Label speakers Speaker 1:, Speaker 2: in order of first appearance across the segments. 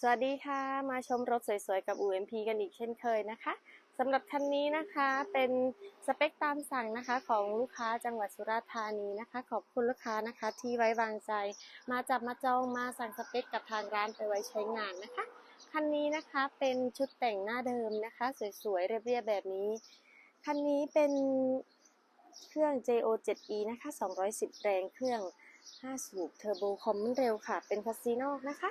Speaker 1: สวัสดีค่ะ มาชมรถสวยๆ กับ UMP กันอีกเช่นเคยนะคะสำหรับคันนี้นะคะเป็นสเปคตามสั่งนะคะของลูกค้าจังหวัดสุราษฎร์ธานีนะคะ ขอบคุณลูกค้านะคะที่ไว้วางใจ มาจับมาจองมาสั่งสเปคกับทางร้านไปไว้ใช้งานนะคะ คันนี้นะคะเป็นชุดแต่งหน้าเดิมนะคะ สวยๆ เรียบๆแบบนี้ คันนี้เป็นเครื่อง JO 7E นะคะ 210 แรงเครื่อง 5 สูบเทอร์โบคอมมันเร็วค่ะ เป็นคาสิโนนะคะ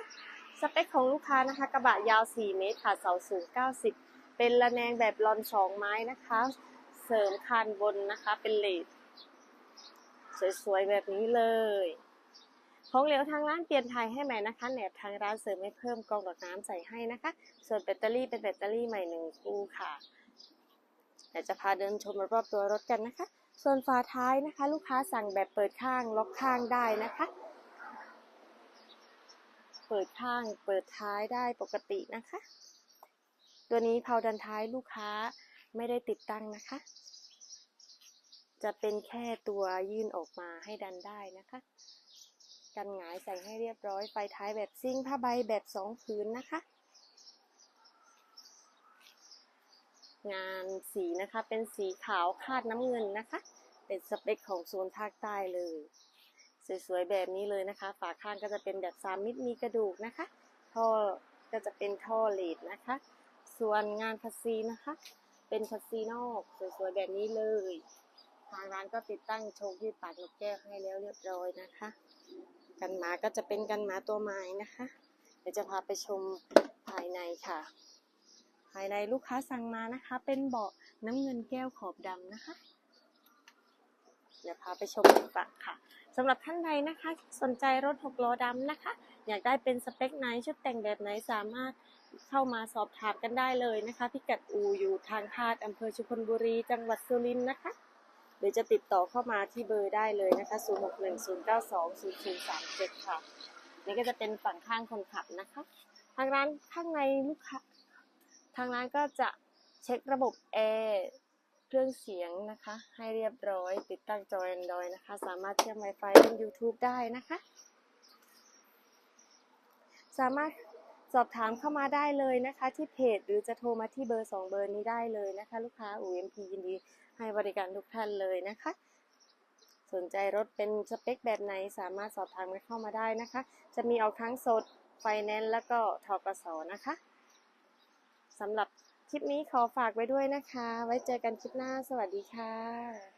Speaker 1: สเปคของลูกค้านะคะ กระบะยาว 4 เมตรค่ะเสาสูง 90 เป็นระแนงแบบลอนสองไม้นะคะ เสริมคานบนนะคะ เป็นเลดสวยๆ แบบนี้เลย ของเหลวทางร้านเปลี่ยนไทยให้ใหม่นะคะแหนบทางร้านเสริมให้เพิ่มกองดอกน้ำใส่ให้นะคะ ส่วนแบตเตอรี่เป็นแบตเตอรี่ใหม่หนึ่งคู่ค่ะเดี๋ยวจะพาเดินชมรอบๆตัวรถกันนะคะ ส่วนฝาท้ายนะคะ ลูกค้าสั่งแบบเปิดข้างล็อกข้างได้นะคะ เปิดข้างเปิดท้ายได้ปกตินะคะ ตัวนี้เพาดันท้ายลูกค้าไม่ได้ติดตั้งนะคะ จะเป็นแค่ตัวยื่นออกมาให้ดันได้นะคะ กันหงายใส่ให้เรียบร้อยไฟท้ายแบบซิ่งผ้าใบแบบสองผืนนะคะ งานสีนะคะเป็นสีขาวคาดน้ำเงินนะคะ เป็นสเปคของโซนภาคใต้เลย สวยๆแบบนี้เลยนะคะ ฝาข้างก็จะเป็นแบบสามมิตรมีกระดูกนะคะ ท่อก็จะเป็นท่อเลดนะคะ ส่วนงานคัสซีนะคะ เป็นคัสซีนอกสวยๆแบบนี้เลย ทางร้านก็ติดตั้งโชว์ยืดปากนกแก้วให้แล้วเรียบร้อยนะคะ กันหมาก็จะเป็นกันหมาตัวไม้นะคะ เดี๋ยวจะพาไปชมภายในค่ะ ภายในลูกค้าสั่งมานะคะ เป็นเบาะน้ำเงินแก้วขอบดำนะคะ ดี๋ยวพาไปชมกันปะค่ะสำหรับท่านใดนะคะ สนใจรถหกล้อดำนะคะ อยากได้เป็นสเปคไหนชุดแต่งแบบไหนสามารถเข้ามาสอบถามกันได้เลยนะคะ พิกัดอูอยู่ทางพาดอำเภอชุมพลบุรี จังหวัดสุรินทร์นะคะหรือจะติดต่อเข้ามาที่เบอร์ได้เลยนะคะ 0610920037 ค่ะ นี่ก็จะเป็นฝั่งข้างคนขับนะคะ ทางร้านข้างในลูกค้า ทางร้านก็จะเช็คระบบแอร์ รื่องเสียงนะคะ ให้เรียบร้อยติดตั้งจอ Android นะคะ สามารถเชื่อม Wi-Fi เล่น YouTube ได้นะคะ สามารถสอบถามเข้ามาได้เลยนะคะ ที่เพจหรือจะโทรมาที่เบอร์ 2 เบอร์นี้ได้เลยนะคะ ลูกค้า UMP ยินดีให้บริการทุกท่านเลยนะคะ สนใจรถเป็นสเปคแบบไหนสามารถสอบถามกันเข้ามาได้นะคะ จะมีออกทั้งสดไฟแนนซ์แล้วก็ทกสนะคะสำหรับ คลิปนี้ขอฝากไว้ด้วยนะคะ ไว้เจอกันคลิปหน้า สวัสดีค่ะ